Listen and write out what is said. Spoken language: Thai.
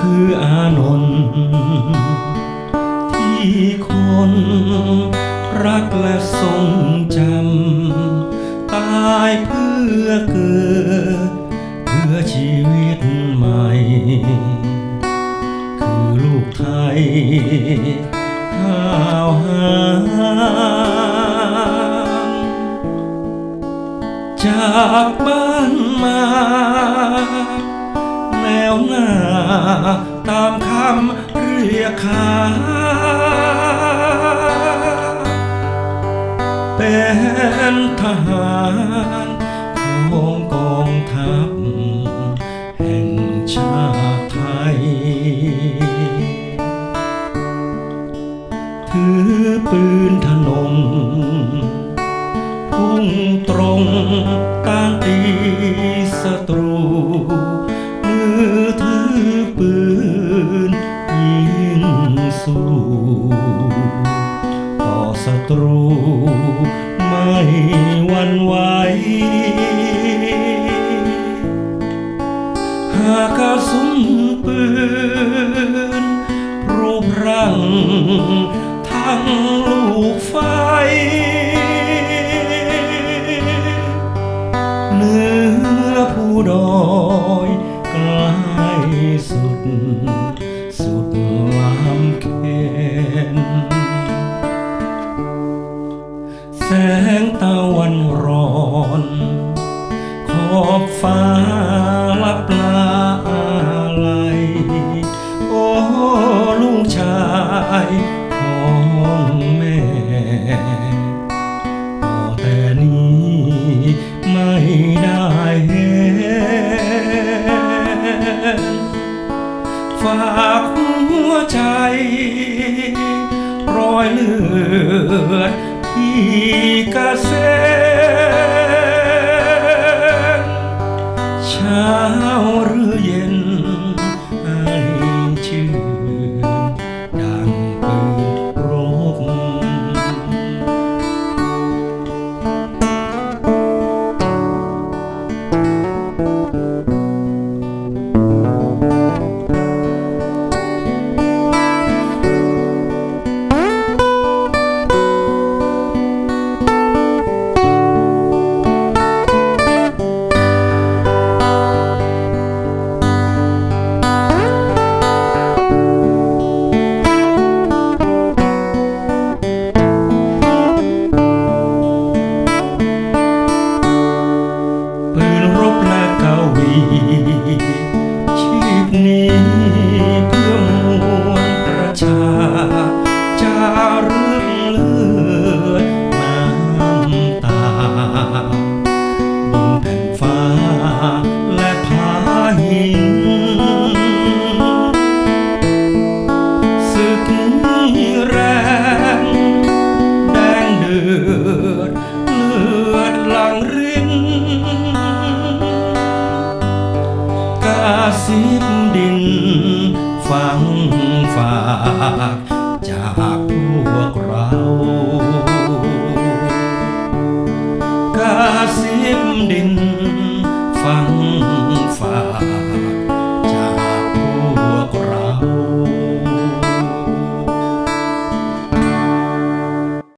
คืออานนท์ที่คนรักและทรงจำ ตายเพื่อเกิด เพื่อชีวิตใหม่ คือลูกไทยข้าวหามจากบ้านมา แนวหน้า ตามคำเรียกขาเป็นทหารของกองทัพแห่งชาติไทย ถือปืนถนนพุ่งตรง ศัตรู ไม่หวันไหวหากกระสุนปืนรูปร่างทั้งลูกไฟเนื้อผู้ดอยใกล้สุด บฟ้าลับลาอะไรโอ้ลูกชายของแม่ต่อแต่นี้ไม่ได้เห็นฝากหัวใจ รอยเลือดที่กระเซ็น สิบดิน ฟังฝากจากพวกเรากาสิบดิน